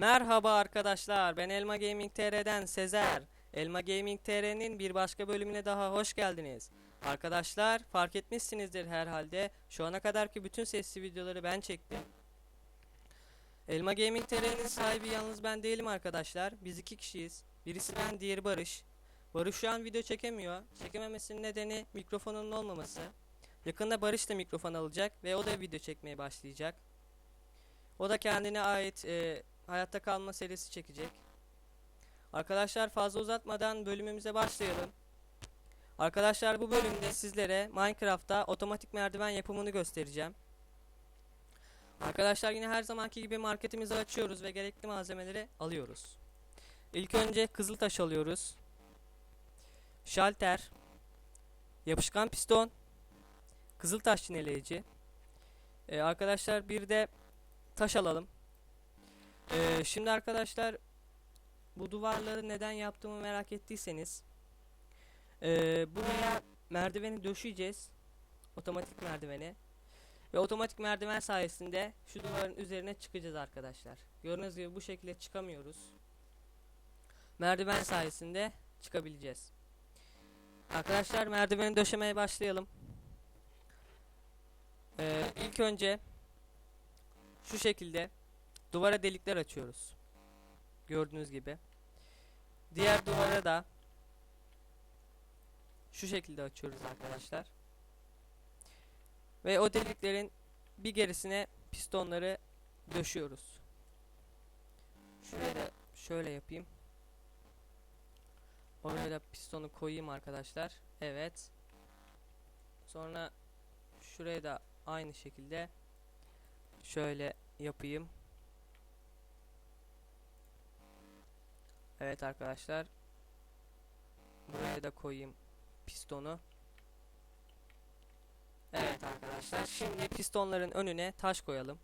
Merhaba arkadaşlar, ben Elma Gaming TR'den Sezer. Elma Gaming TR'nin bir başka bölümüne daha hoş geldiniz. Arkadaşlar, fark etmişsinizdir herhalde. Şu ana kadarki bütün sesli videoları ben çektim. Elma Gaming TR'nin sahibi yalnız ben değilim arkadaşlar. Biz iki kişiyiz. Birisi ben, diğeri Barış. Barış şu an video çekemiyor. Çekememesinin nedeni mikrofonunun olmaması. Yakında Barış da mikrofon alacak ve o da video çekmeye başlayacak. O da kendine ait e, hayatta kalma serisi çekecek. Arkadaşlar fazla uzatmadan bölümümüze başlayalım. Arkadaşlar bu bölümde sizlere Minecraft'ta otomatik merdiven yapımını göstereceğim. Arkadaşlar yine her zamanki gibi marketimizi açıyoruz ve gerekli malzemeleri alıyoruz. İlk önce kızıl taş alıyoruz. Şalter, yapışkan piston, kızıl taş çineleyici. Ee, arkadaşlar bir de taş alalım. Ee, şimdi arkadaşlar bu duvarları neden yaptığımı merak ettiyseniz ee, buraya merdiveni döşeyeceğiz. Otomatik merdiveni. Ve otomatik merdiven sayesinde şu duvarın üzerine çıkacağız arkadaşlar. Gördüğünüz gibi bu şekilde çıkamıyoruz. Merdiven sayesinde çıkabileceğiz. Arkadaşlar merdiveni döşemeye başlayalım. Ee, ilk önce şu şekilde duvara delikler açıyoruz. Gördüğünüz gibi. Diğer duvara da şu şekilde açıyoruz arkadaşlar. Ve o deliklerin bir gerisine pistonları döşüyoruz. Şuraya şöyle yapayım. Oraya da pistonu koyayım arkadaşlar. Evet. Sonra şuraya da aynı şekilde şöyle yapayım. Evet arkadaşlar. Buraya da koyayım pistonu. Evet arkadaşlar. Şimdi pistonların önüne taş koyalım.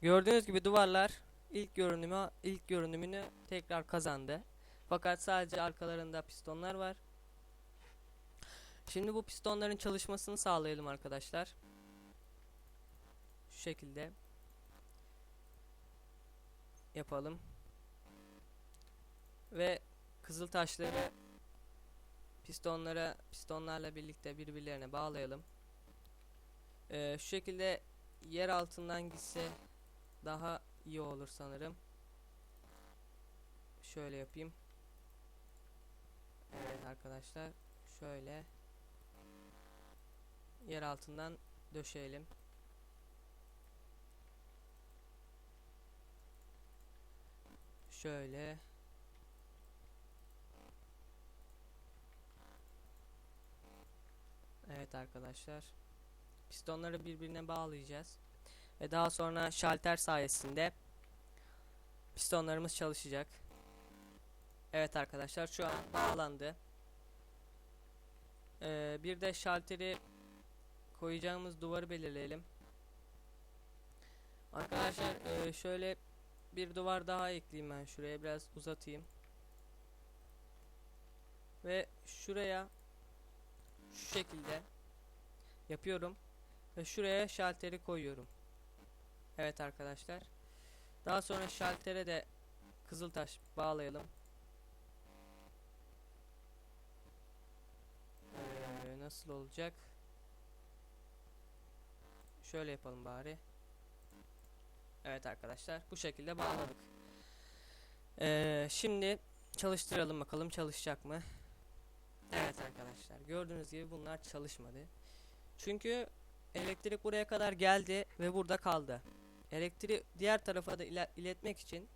Gördüğünüz gibi duvarlar ilk görünümü ilk görünümünü tekrar kazandı. Fakat sadece arkalarında pistonlar var. Şimdi bu pistonların çalışmasını sağlayalım arkadaşlar. Şu şekilde yapalım. Ve kızıl taşları pistonlara pistonlarla birlikte birbirlerine bağlayalım. Ee, şu şekilde yer altından gitse daha iyi olur sanırım. Şöyle yapayım. Evet arkadaşlar şöyle yer altından döşeyelim. Şöyle Evet arkadaşlar. Pistonları birbirine bağlayacağız. Ve daha sonra şalter sayesinde pistonlarımız çalışacak. Evet arkadaşlar şu an bağlandı. Ee, bir de şalteri koyacağımız duvarı belirleyelim. Arkadaşlar e, şöyle bir duvar daha ekleyeyim ben şuraya biraz uzatayım. Ve şuraya şu şekilde yapıyorum ve şuraya şalteri koyuyorum. Evet arkadaşlar. Daha sonra şaltere de kızıltaş bağlayalım. Ee, nasıl olacak? Şöyle yapalım bari. Evet arkadaşlar bu şekilde bağladık. Ee, şimdi çalıştıralım bakalım çalışacak mı? Evet arkadaşlar gördüğünüz gibi bunlar çalışmadı. Çünkü elektrik buraya kadar geldi ve burada kaldı. Elektriği diğer tarafa da ile iletmek için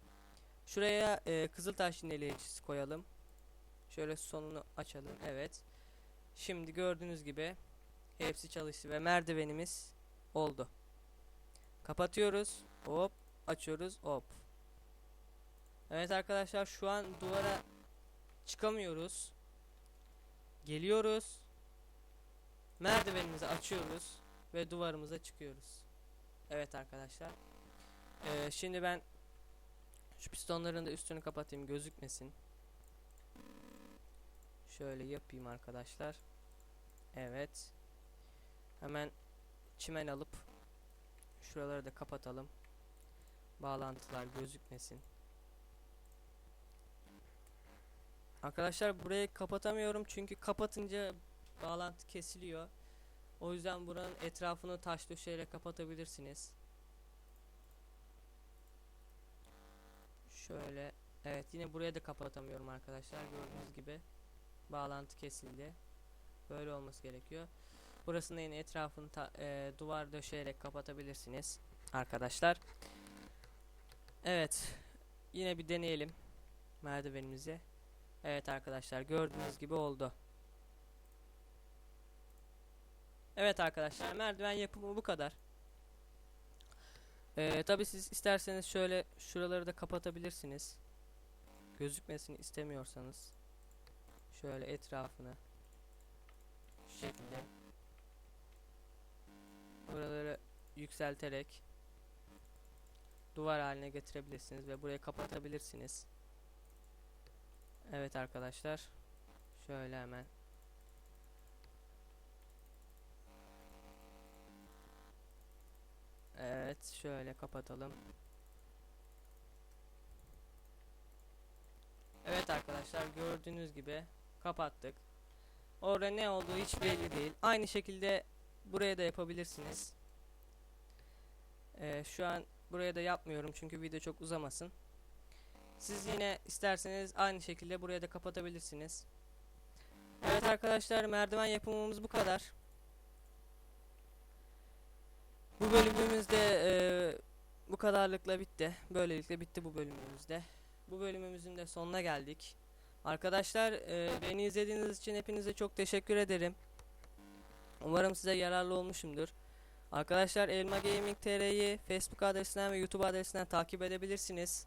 şuraya e, kızıltaş yineleyicisi koyalım. Şöyle sonunu açalım. Evet. Şimdi gördüğünüz gibi hepsi çalıştı ve merdivenimiz oldu. Kapatıyoruz. Hop. Açıyoruz. Hop. Evet arkadaşlar şu an duvara çıkamıyoruz. Geliyoruz. Merdivenimizi açıyoruz ve duvarımıza çıkıyoruz. Evet arkadaşlar. Ee, şimdi ben şu pistonların da üstünü kapatayım gözükmesin. Şöyle yapayım arkadaşlar. Evet. Hemen çimen alıp şuraları da kapatalım. Bağlantılar gözükmesin. Arkadaşlar burayı kapatamıyorum çünkü kapatınca bağlantı kesiliyor. O yüzden buranın etrafını taş döşeyle kapatabilirsiniz. Şöyle evet yine buraya da kapatamıyorum arkadaşlar gördüğünüz gibi bağlantı kesildi. Böyle olması gerekiyor. Burasını yine etrafını ta- e, duvar döşeyerek kapatabilirsiniz arkadaşlar. Evet yine bir deneyelim merdivenimizi. Evet arkadaşlar gördüğünüz gibi oldu. Evet arkadaşlar merdiven yapımı bu kadar. Ee, Tabi siz isterseniz şöyle şuraları da kapatabilirsiniz. Gözükmesini istemiyorsanız. Şöyle etrafını. Şu şekilde. Buraları yükselterek duvar haline getirebilirsiniz ve burayı kapatabilirsiniz. Evet arkadaşlar. Şöyle hemen. Evet şöyle kapatalım. Evet arkadaşlar gördüğünüz gibi kapattık. Orada ne olduğu hiç belli değil. Aynı şekilde buraya da yapabilirsiniz. Ee, şu an buraya da yapmıyorum çünkü video çok uzamasın. Siz yine isterseniz aynı şekilde buraya da kapatabilirsiniz. Evet arkadaşlar merdiven yapımımız bu kadar. Bu bölümümüzde eee, bu kadarlıkla bitti. Böylelikle bitti bu bölümümüzde. Bu bölümümüzün de sonuna geldik. Arkadaşlar eee, beni izlediğiniz için hepinize çok teşekkür ederim. Umarım size yararlı olmuşumdur. Arkadaşlar Elma Gaming TR'yi Facebook adresinden ve YouTube adresinden takip edebilirsiniz.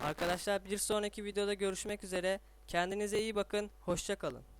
Arkadaşlar bir sonraki videoda görüşmek üzere. Kendinize iyi bakın. Hoşça kalın.